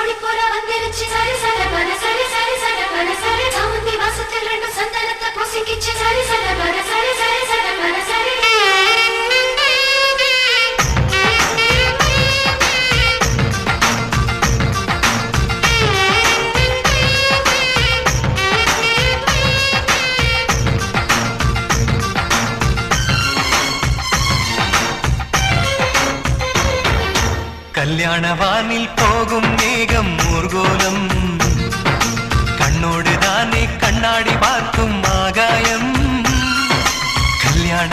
ஜோடி போல கல்யாண வானில் போகும் மேக ஊர்கோலம் கண்ணோடு தானே கண்ணாடி பார்க்கும் ஆகாயம். கல்யாண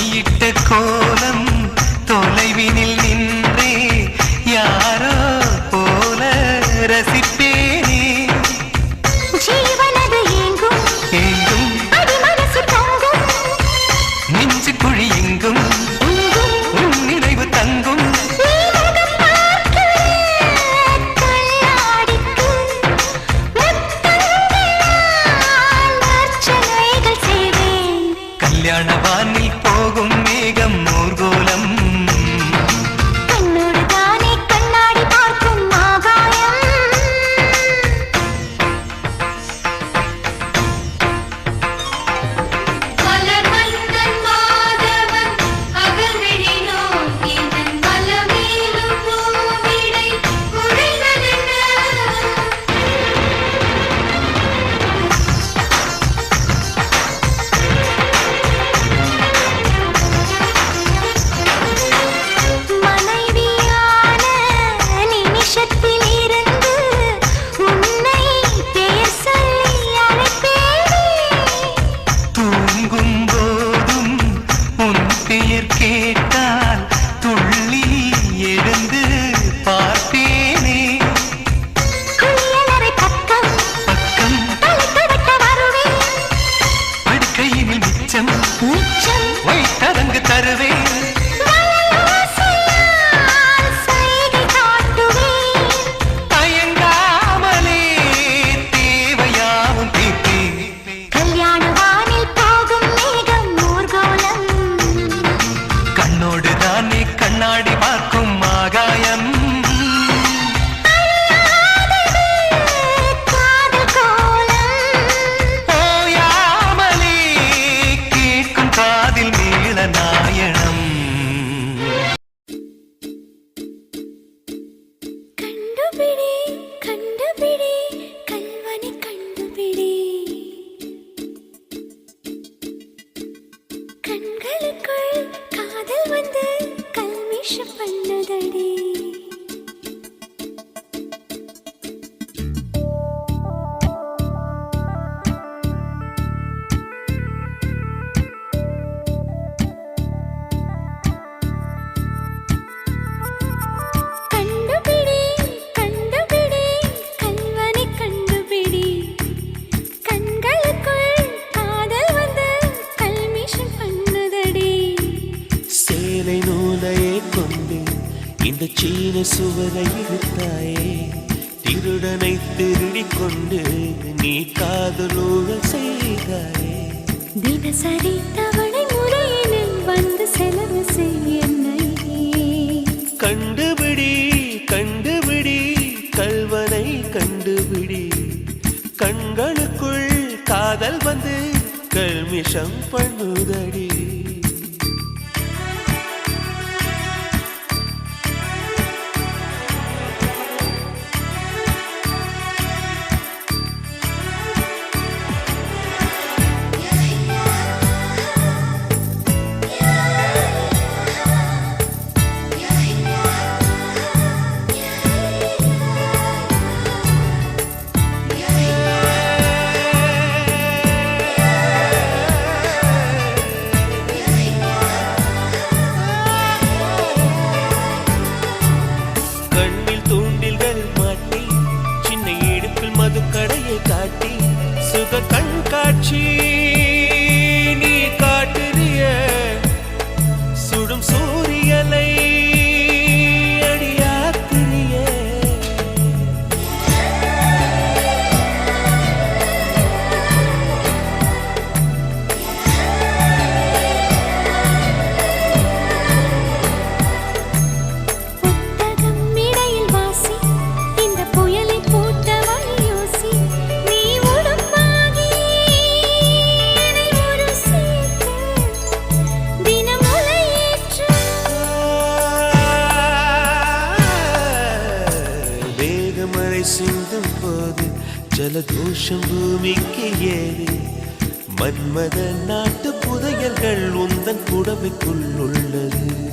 நீ இட்ட நல்ல நாள் சீன சுவரை இழுத்தாயே. திருடனை திருடிக் கொண்டு நீ காதலோடு செய்தாயே. தினசரி தவணை முறையினில் வந்து செலவு செய்யனை கண்டுபிடி கண்டுபிடி கல்வனை கண்டுபிடி. கண்களுக்குள் காதல் வந்து கல்மிஷம் பண்ணுதடி. போது ஜலதோஷம் பூமிக்கு ஏறு மன்மத நாட்டு புதையல்கள் உந்தன் குடமைக்குள் உள்ளது.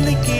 delicate.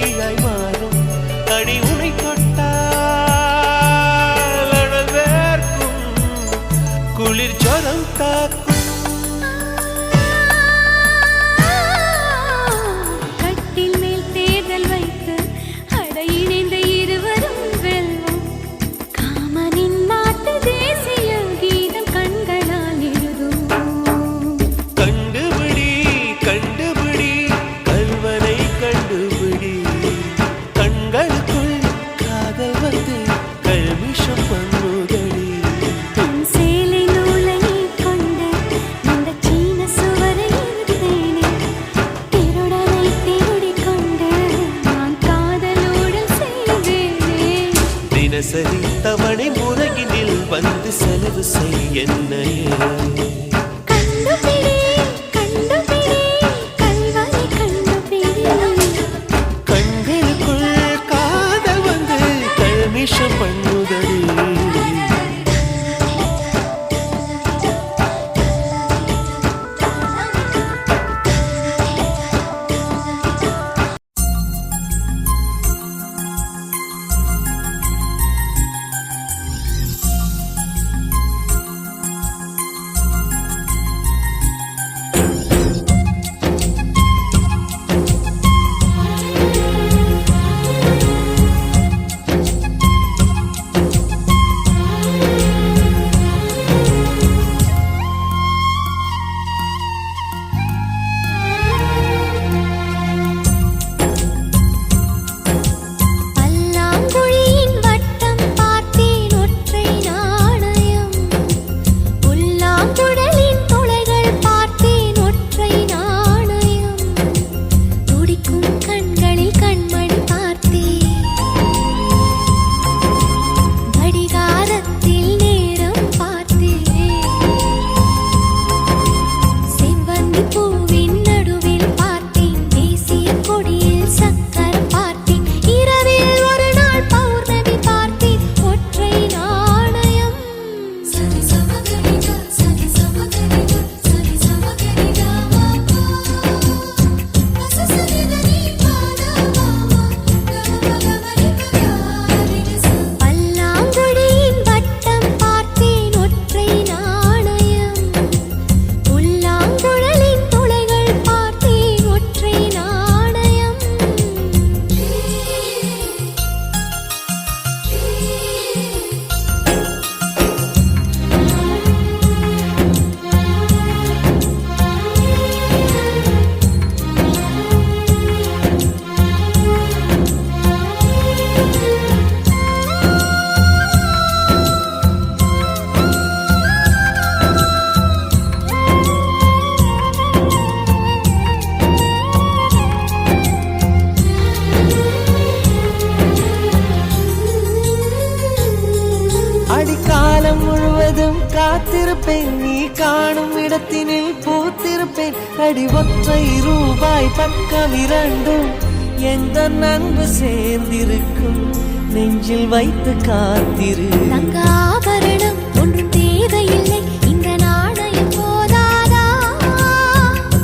அடி ஒற்றை ரூபாய் பக்கம் இரண்டும் எந்த நன்பு சேர்ந்திருக்கும்? நெஞ்சில் வைத்து காத்திரு. தங்க ஆபரணம் ஒன்றும் தேவையில்லை. இந்த நாணயம் போதாதா?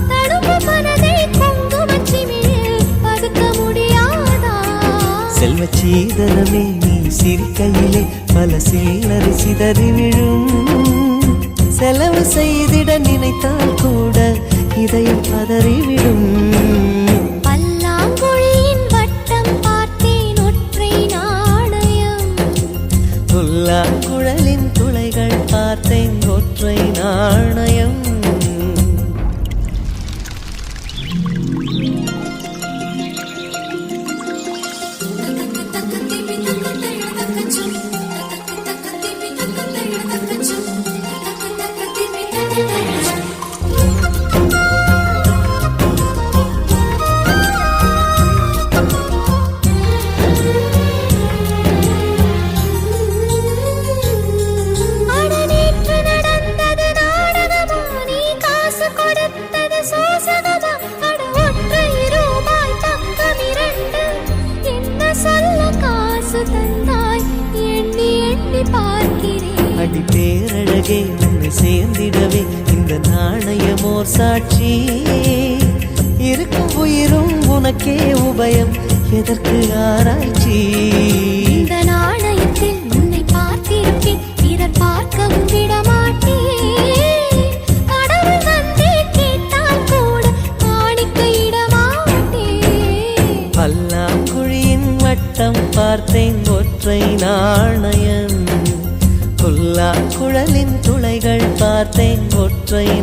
தடுப்பு மனதை குங்குமச்சிமிழில் பதுக்க முடியாதா? செல்வ சீதனமே நீ சிரிக்கையிலே பல சில்லறை சிதறி விழும். செலவு செய்திட நினைத்தால் கூட இதயம் பதறிவிடும். பல்லாங்குழியின் வட்டம் பார்த்தேன் ஒற்றை நாணயம். புல்லா குழலின் துளைகள் பார்த்தேன் ஒற்றை நாணயம்.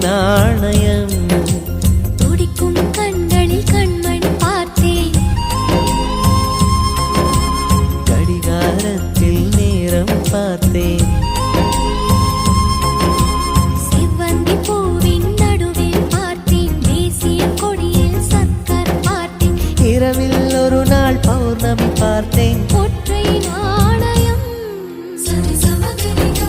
நாணயம். துடிக்கும் கண்களில் கண்மணி பார்த்தேன். கடிகாரத்தில் நேரம் பார்த்தேன். செவ்வந்தி பூவின் நடுவில் பார்த்தேன். தேசிய கொடியில் சக்கர் பார்த்தேன். இரவில் ஒரு நாள் பௌர்ணமி பார்த்தேன். ஒற்றை நாணயம். சரி சமகரிகா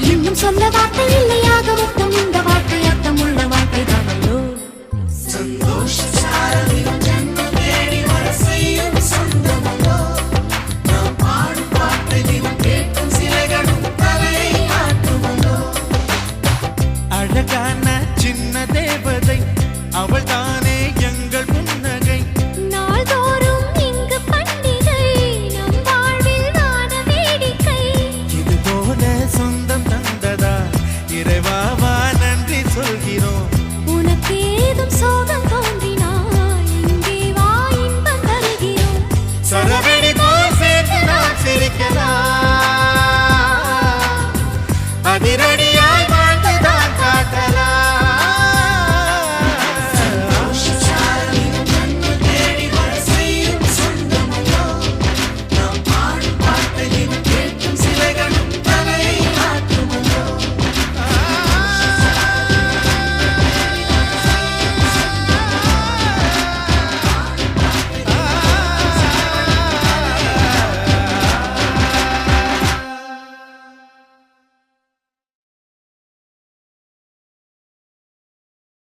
இன்னும் சொல்ல சேர்த்து அதிரடி